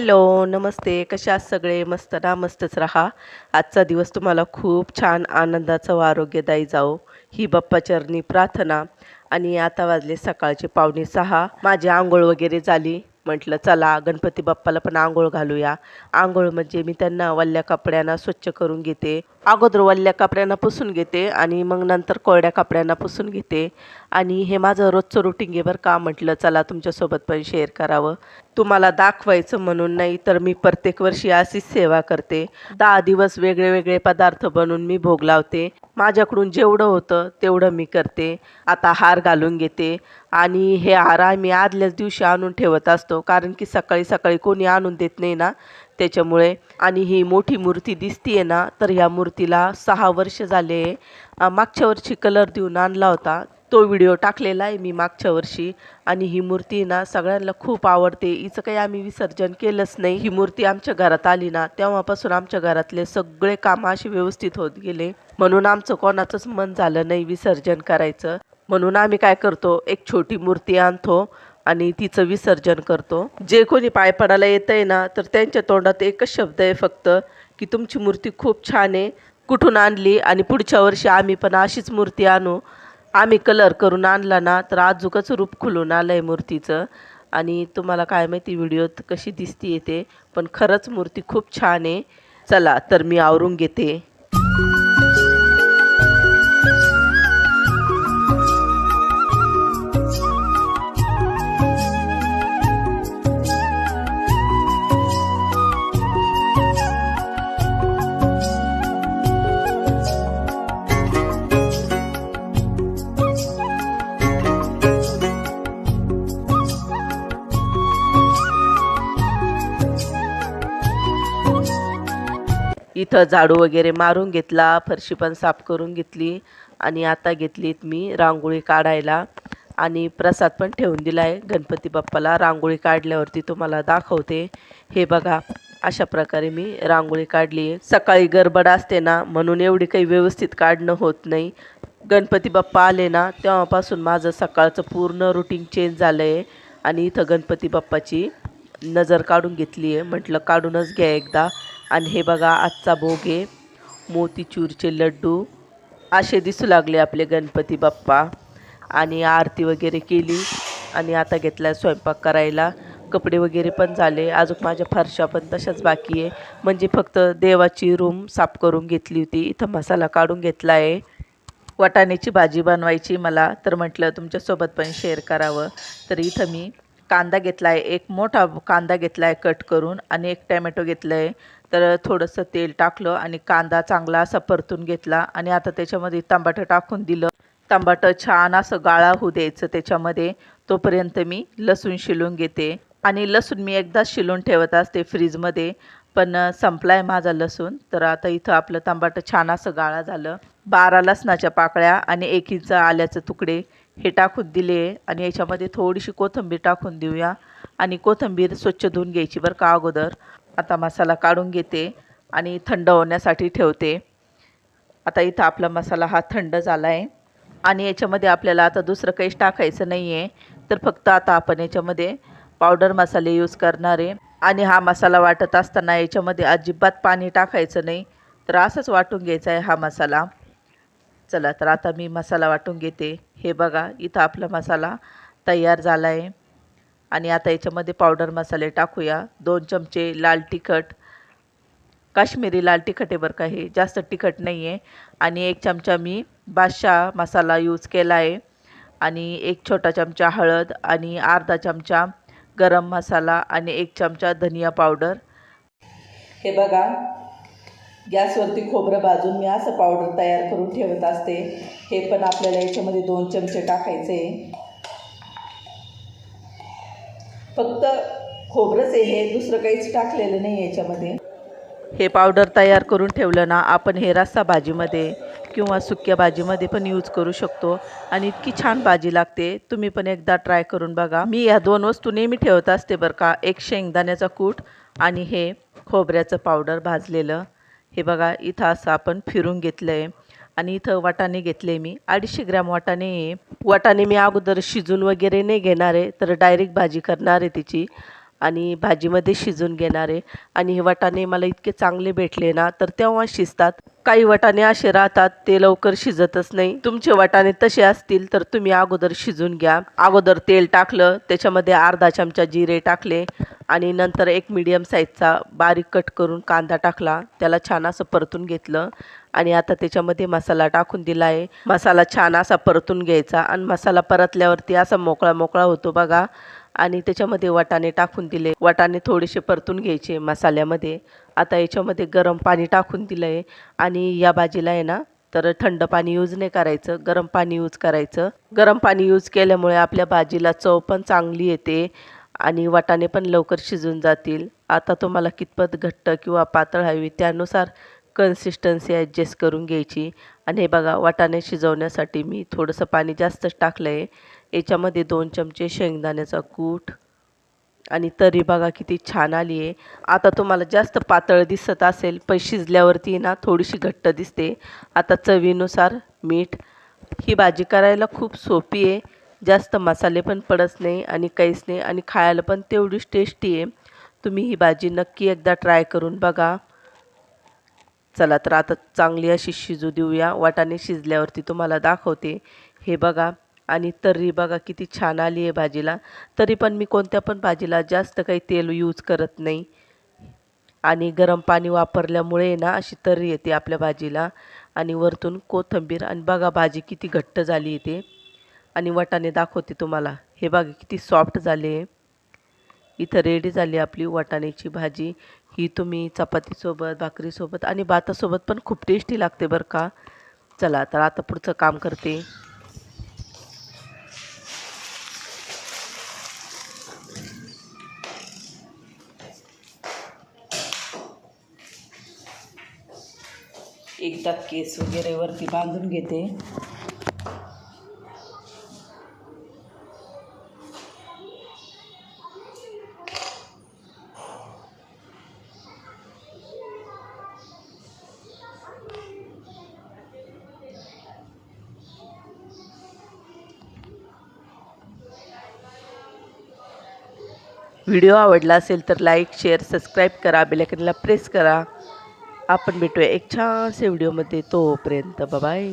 Hello नमस्ते. कशा आहात सगळे? मस्त ना? मस्तच राहा. आजचा दिवस तुम्हाला खूप छान आनंदाचा व आरोग्यदायी जाओ ही बाप्पाचरणी प्रार्थना. आणि आता वाजले सकाळचे पावणे सहा. माझी आंघोळ वगैरे झाली. म्हटलं चला गणपती बाप्पाला पण आंघोळ घालूया. आंघोळ म्हणजे मी त्यांना वल्ल्या कपड्यांना स्वच्छ करून घेते. अगोदर वल्ल्या कपड्यांना पुसून घेते आणि मग नंतर कोरड्या कपड्यांना पुसून घेते. आणि हे माझं रोजचं रुटीन आहे बरं का म्हटलं चला तुमच्यासोबत पण शेअर करावं. तुम्हाला दाखवायचं म्हणून नाही तर मी प्रत्येक वर्षी अशीच सेवा करते. दहा दिवस वेगळे वेगळे पदार्थ बनवून मी भोग लावते. माझ्याकडून जेवढं होतं तेवढं मी करते. आता हार घालून घेते. आणि हे हार आम्ही आदल्याच दिवशी आणून ठेवत असतो. कारण की सकाळी सकाळी कोणी आणून देत नाही ना. त्याच्यामुळे. आणि ही मोठी मूर्ती दिसतीये ना तर ह्या मूर्तीला सहा वर्ष झाले. मागच्या वर्षी कलर देऊन आणला होता. तो व्हिडिओ टाकलेला आहे मी मागच्या वर्षी. आणि ही मूर्ती ना सगळ्यांना खूप आवडते. हिचं काही आम्ही विसर्जन केलंच नाही. ही मूर्ती आमच्या घरात आली ना तेव्हापासून आमच्या घरातले सगळे कामं असे व्यवस्थित होत गेले. म्हणून आमचं कोणाचंच मन झालं नाही विसर्जन करायचं. म्हणून आम्ही काय करतो एक छोटी मूर्ती आणतो. आणि तिचं विसर्जन करतो. जे कोणी पाय पडायला येत आहे ना तर त्यांच्या तोंडात एकच शब्द आहे फक्त की तुमची मूर्ती खूप छान आहे कुठून आणली आणि पुढच्या वर्षी आम्ही पण अशीच मूर्ती आणू. आम्ही कलर करून आणला ना तर आजूकच रूप खुलून आलं आहे मूर्तीचं. आणि तुम्हाला काय माहिती व्हिडिओत कशी दिसती येते पण खरंच मूर्ती खूप छान आहे. चला तर मी आवरून घेते. इथं झाडू वगैरे मारून घेतला फरशी पण साफ करून घेतली आणि आता घेतलीत मी रांगोळी काढायला. आणि प्रसाद पण ठेवून दिला आहे गणपती बाप्पाला. रांगोळी काढल्यावरती तुम्हाला दाखवते. हे बघा अशा प्रकारे मी रांगोळी काढली. आहे सकाळी गडबड असते ना म्हणून एवढी काही व्यवस्थित काढणं होत नाही. गणपती बाप्पा आले ना तेव्हापासून माझं सकाळचं पूर्ण रुटीन चेंज झालं आहे आणि इथं गणपती बाप्पाची नजर काढून घेतली आहे म्हटलं काढूनच घ्या एकदा. आणि हे बघा आजचा भोगे मोतीचूरचे लड्डू असे दिसू लागले आपले गणपती बाप्पा. आणि आरती वगैरे केली आणि आता घेतला स्वयंपाक करायला. कपडे वगैरे पण झाले. अजून माझ्या फरशा पण तशाच बाकी आहे. म्हणजे फक्त देवाची रूम साफ करून घेतली होती. इथं मसाला काढून घेतला आहे. वाटाण्याची भाजी बनवायची मला. तर म्हटलं तुमच्यासोबत पण शेअर करावं. तर इथं मी कांदा घेतला आहे. एक मोठा कांदा घेतला आहे कट करून. आणि एक टॅमॅटो घेतलं आहे तर थोडंसं तेल टाकलं आणि कांदा चांगला असा परतून घेतला आणि आता त्याच्यामध्ये तांबाटं टाकून दिलं. तांबाटं छान असं गाळा होऊ द्यायचं त्याच्यामध्ये. तोपर्यंत मी लसूण शिलून घेते आणि लसूण मी एकदाच शिलून ठेवत असते फ्रीजमध्ये. पण संपला आहे माझा लसूण. तर आता इथं आपलं तांबाटं छान असं गाळा झालं. बारा लसणाच्या पाकळ्या आणि एक इंच आल्याचे तुकडे हे टाकून दिले आणि याच्यामध्ये थोडीशी कोथिंबीर टाकून देऊया आणि कोथिंबीर स्वच्छ धुवून घ्यायची बरं का अगोदर. आता मसाला काढून घेते आणि थंड होण्यासाठी ठेवते. आता इथं आपला मसाला हा थंड झाला आहे आणि याच्यामध्ये आपल्याला आता दुसरं काहीच टाकायचं नाही आहे तर फक्त आता आपण याच्यामध्ये पावडर मसाले यूज करणार आहे. आणि हा मसाला वाटत असताना याच्यामध्ये अजिबात पाणी टाकायचं नाही. तर असंच वाटून घ्यायचा आहे हा मसाला. चला तर आता मी मसाला वाटून घेते. हे बघा इथं आपला मसाला तयार झाला आहे आणि आता याच्यामध्ये पावडर मसाले टाकूया. दोन चमचे लाल तिखट. काश्मीरी लाल तिखट आहे बरं का हे. जास्त तिखट नाही आहे आणि एक चमचा मी बादशाह मसाला यूज केला आहे. आणि एक छोटा चमचा हळद आणि अर्धा चमचा गरम मसाला आणि एक चमचा धनिया पावडर हे बघा गॅसवरती खोबरं भाजून मी असं पावडर तयार करून ठेवत असते. हे पण आपल्याला याच्यामध्ये दोन चमचे टाकायचे फक्त खोबरंच आहे हे दुसरं काहीच टाकलेलं नाही याच्यामध्ये. हे पावडर तयार करून ठेवलं ना आपण हे रस्सा भाजीमध्ये किंवा सुक्या भाजीमध्ये पण यूज करू शकतो. आणि इतकी छान भाजी लागते तुम्ही पण एकदा ट्राय करून बघा. मी या दोन वस्तू नेहमी ठेवत असते बरं का एक शेंगदाण्याचा कूट आणि हे खोबऱ्याचं पावडर भाजलेलं. हे बघा इथं असं आपण फिरून घेतलं आहे आणि इथं वाटाणे घेतले मी. अडीचशे ग्रॅम वाटाणे. वाटाणे मी अगोदर शिजून वगैरे नाही घेणार आहे तर डायरेक्ट भाजी करणार आहे तिची. आणि भाजीमध्ये शिजून घेणार. आहे आणि हे वाटाणे मला इतके चांगले भेटले ना तर तेव्हा शिजतात. काही वाटाणे असे राहतात ते लवकर शिजतच नाही. तुमचे वाटाणे तसे असतील तर तुम्ही अगोदर शिजून घ्या. अगोदर तेल टाकलं त्याच्यामध्ये अर्धा चमचा जिरे टाकले आणि नंतर एक मीडियम साईजचा बारीक कट करून कांदा टाकला. त्याला छान असं परतून घेतलं आणि आता त्याच्यामध्ये मसाला टाकून दिला आहे मसाला छान असा परतून घ्यायचा आणि मसाला परतल्यावरती असा मोकळा मोकळा होतो बघा. आणि त्याच्यामध्ये वाटाणे टाकून दिले. वाटाणे थोडेसे परतून घ्यायचे मसाल्यामध्ये. आता याच्यामध्ये गरम पाणी टाकून दिलं आहे आणि या भाजीला आहे ना तर थंड पाणी यूज नाही करायचं गरम पाणी यूज करायचं. गरम पाणी यूज केल्यामुळे आपल्या भाजीला चव पण चांगली येते आणि वाटाणे पण लवकर शिजून जातील. आता तुम्हाला कितपत घट्ट किंवा पातळ हवी त्यानुसार कन्सिस्टन्सी ॲडजस्ट करून घ्यायची. आणि हे बघा वाटाणे शिजवण्यासाठी मी थोडंसं पाणी जास्तच टाकलं आहे याच्यामध्ये दोन चमचे शेंगदाण्याचा कूट. आणि तरी बघा किती छान आली आहे. आता तुम्हाला जास्त पातळ दिसत असेल पण शिजल्यावरती ना थोडीशी घट्ट दिसते. आता चवीनुसार मीठ. ही भाजी करायला खूप सोपी आहे. जास्त मसाले पण पडत नाही आणि काहीच नाही आणि खायला पण तेवढीच टेस्टी आहे. तुम्ही ही भाजी नक्की एकदा ट्राय करून बघा. चला तर आता चांगली अशी शिजू देऊया. वाटाणे शिजल्यावरती तुम्हाला दाखवते. हे बघा. आणि तर्री बघा किती छान आली आहे भाजीला. तरी पण मी कोणत्या पण भाजीला जास्त काही तेल यूज करत नाही. आणि गरम पाणी वापरल्यामुळे ना अशी तर्री येते आपल्या भाजीला. आणि वरतून कोथिंबीर आणि बघा भाजी किती घट्ट झाली इथे आणि वटाणे दाखवते तुम्हाला. हे बघा किती सॉफ्ट झाले इथं रेडी झाली आपली वाटाण्याची भाजी. ही तुम्ही चपातीसोबत भाकरीसोबत आणि भातासोबत पण खूप टेस्टी लागते बरं का. चला तर आता पुढचं काम करते एकदा केस वगैरे वरती बांधून घेते. व्हिडिओ आवडला असेल तर लाईक शेअर सबस्क्राईब करा. बेलायकनला प्रेस करा. आपण भेटूया. एक छानशा व्हिडिओमध्ये तोपर्यंत बाय